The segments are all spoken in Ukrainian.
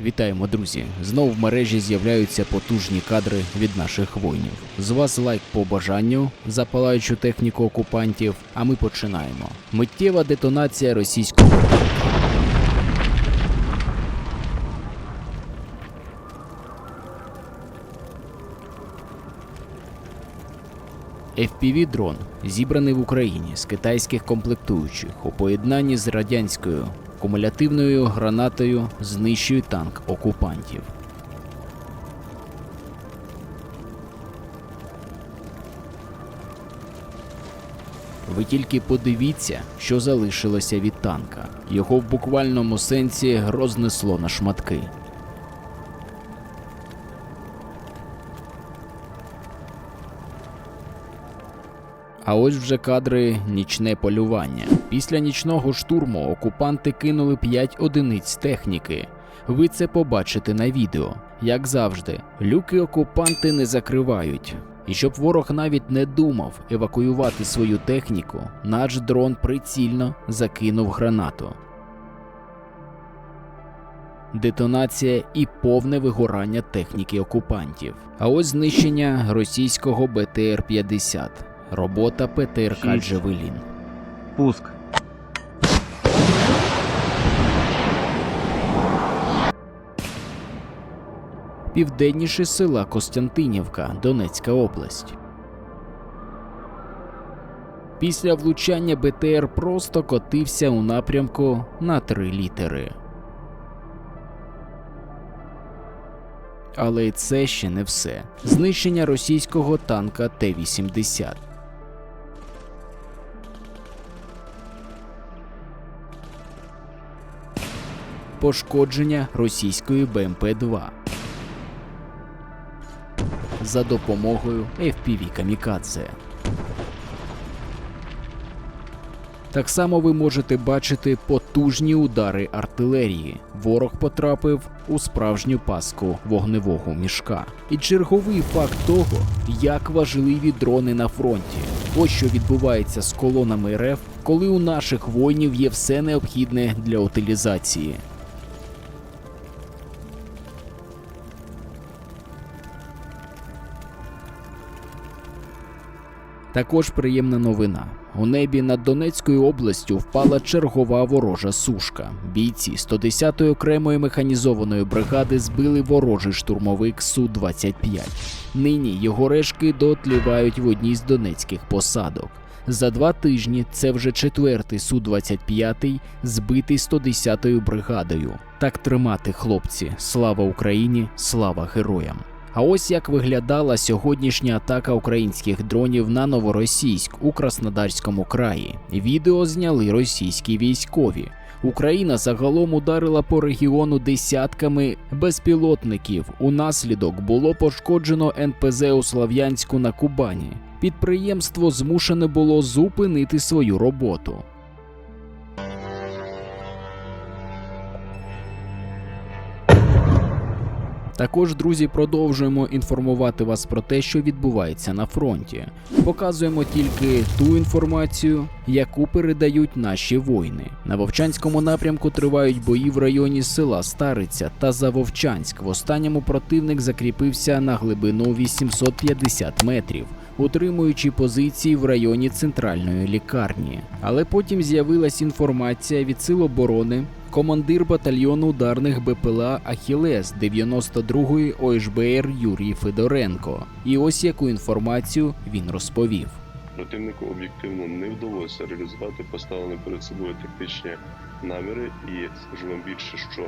Вітаємо, друзі! Знов в мережі з'являються потужні кадри від наших воїнів. З вас лайк по бажанню за палаючу техніку окупантів. А ми починаємо. Миттєва детонація російського fpv дрон зібраний в Україні з китайських комплектуючих у поєднанні з радянською кумулятивною гранатою знищують танк окупантів. Ви тільки подивіться, що залишилося від танка. Його в буквальному сенсі рознесло на шматки. А ось вже кадри нічне полювання. Після нічного штурму окупанти кинули 5 одиниць техніки. Ви це побачите на відео. Як завжди, люки окупанти не закривають. І щоб ворог навіть не думав евакуювати свою техніку, наш дрон прицільно закинув гранату. Детонація і повне вигорання техніки окупантів. А ось знищення російського БТР-50. Робота ПТРК Джевелін. Пуск. Південніше села Костянтинівка, Донецька область. Після влучання БТР просто котився у напрямку на три літери. Але це ще не все. Знищення російського танка Т-80. Пошкодження російської БМП-2 за допомогою FPV Камікадзе. Так само ви можете бачити потужні удари артилерії. Ворог потрапив у справжню паску вогневого мішка. І черговий факт того, як важливі дрони на фронті. Ось що відбувається з колонами РФ, коли у наших воїнів є все необхідне для утилізації. Також приємна новина. У небі над Донецькою областю впала чергова ворожа сушка. Бійці 110-ї окремої механізованої бригади збили ворожий штурмовик Су-25. Нині його решки дотлівають в одній з донецьких посадок. За два тижні це вже четвертий Су-25 збитий 110-ю бригадою. Так тримати, хлопці. Слава Україні, слава героям! А ось як виглядала сьогоднішня атака українських дронів на новоросійськ у Краснодарському краї. Відео зняли російські військові. Україна загалом ударила по регіону десятками безпілотників. Унаслідок було пошкоджено НПЗ у Слав'янську на Кубані. Підприємство змушене було зупинити свою роботу. Також, друзі, продовжуємо інформувати вас про те, що відбувається на фронті. Показуємо тільки ту інформацію, яку передають наші воїни. На Вовчанському напрямку тривають бої в районі села Стариця та Завовчанськ. В останньому противник закріпився на глибину 850 метрів. Утримуючи позиції в районі центральної лікарні, але потім з'явилась інформація від сил оборони, командир батальйону ударних БПЛА Ахілес 92-ї ОШБР Юрій Федоренко. І ось яку інформацію він розповів. Противнику об'єктивно не вдалося реалізувати поставлені перед собою тактичні наміри, і скажу вам більше, що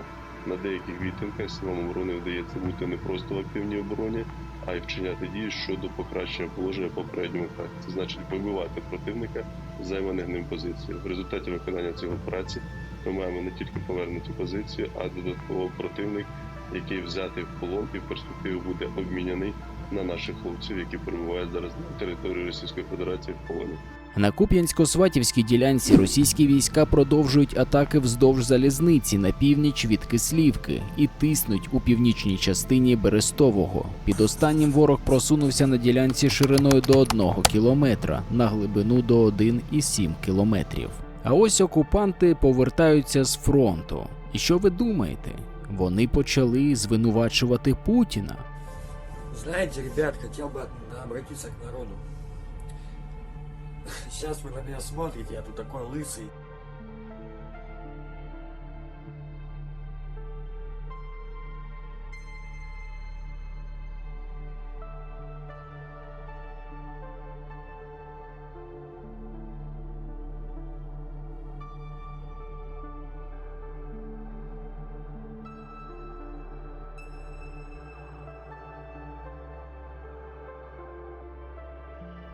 на деяких відтинках силам оборони вдається бути не просто в активній обороні, а й вчиняти дії щодо покращення положення попередньому факті. Це значить вибивати противника займаних ним позицій. В результаті виконання цієї операції ми маємо не тільки повернуті позицію, а додатково противник, який взятий в полон і в перспективі буде обміняний на наших хлопців, які перебувають зараз на території Російської Федерації в полоні. На Куп'янсько-Сватівській ділянці російські війська продовжують атаки вздовж залізниці на північ від Кислівки і тиснуть у північній частині Берестового. Під останнім ворог просунувся на ділянці шириною до 1 кілометра на глибину до 1,7 кілометрів. А ось окупанти повертаються з фронту. І що ви думаєте? Вони почали звинувачувати Путіна. Знаете, ребят, хотел бы обратиться к народу. Сейчас вы на меня смотрите, я тут такой лысый.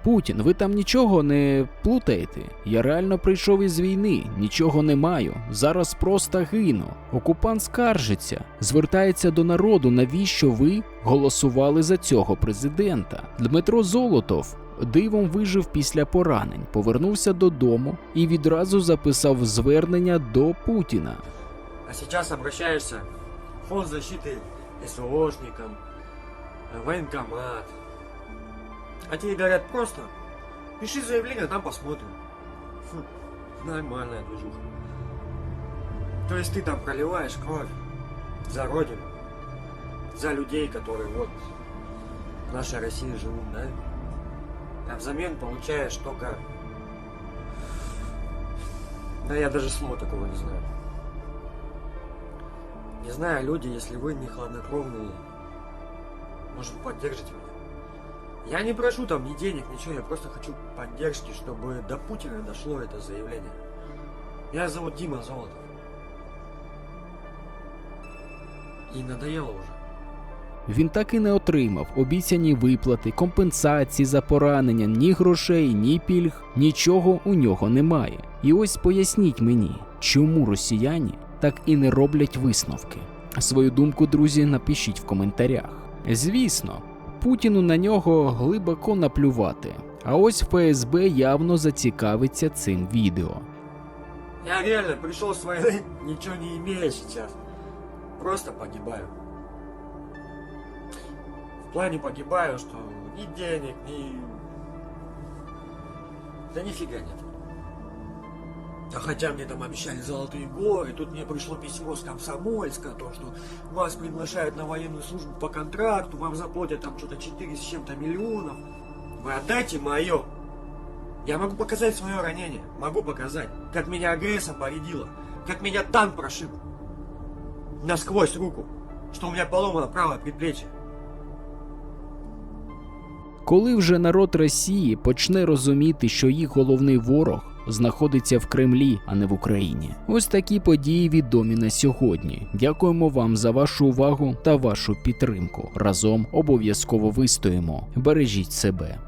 Путін, ви там нічого не плутаєте. Я реально прийшов із війни, нічого не маю. Зараз просто гину. Окупант скаржиться, звертається до народу, навіщо ви голосували за цього президента. Дмитро Золотов дивом вижив після поранень, повернувся додому і відразу записав звернення до Путіна. А сейчас обращаешься в фонд защиты СОшникам, в военкомат. А тебе говорят просто, пиши заявление, там посмотрим. Фу, нормальная движуха. То есть ты там проливаешь кровь за родину, за людей, которые вот в нашей России живут, да? А взамен получаешь только... Да я даже слова такого не знаю. Не знаю, люди, если вы не хладнокровные, может, поддержите меня. Я не прошу там ни денег, ничего, я просто хочу поддержки, чтобы до Путина дошло это заявление. Меня зовут Дима Золотов. И надоело уже. Він так і не отримав обіцяні виплати, компенсації за поранення, ні грошей, ні пільг, нічого у нього немає. І ось поясніть мені, чому росіяни так і не роблять висновки. Свою думку, друзі, напишіть в коментарях. Звісно, Путіну на нього глибоко наплювати. А ось ФСБ явно зацікавиться цим відео. Я реально пришел с войны, ничего не имея сейчас. Просто погибаю. В плане погибаю, что ни денег, ни... Да нифига нет. А хотя мне там обещали золотые горы, тут мне пришло письмо с Комсомольска, то, что вас приглашают на военную службу по контракту, вам заплатят там что-то 4 с чем-то миллионов. Вы отдайте мое. Я могу показать свое ранение. Могу показать. Как меня агрессор повредило. Как меня танк прошиб. Насквозь руку. Что у меня поломано правое предплечье. Коли вже народ Росії почне розуміти, що їх головний ворог знаходиться в Кремлі, а не в Україні. Ось такі події відомі на сьогодні. Дякуємо вам за вашу увагу та вашу підтримку. Разом обов'язково вистоїмо. Бережіть себе.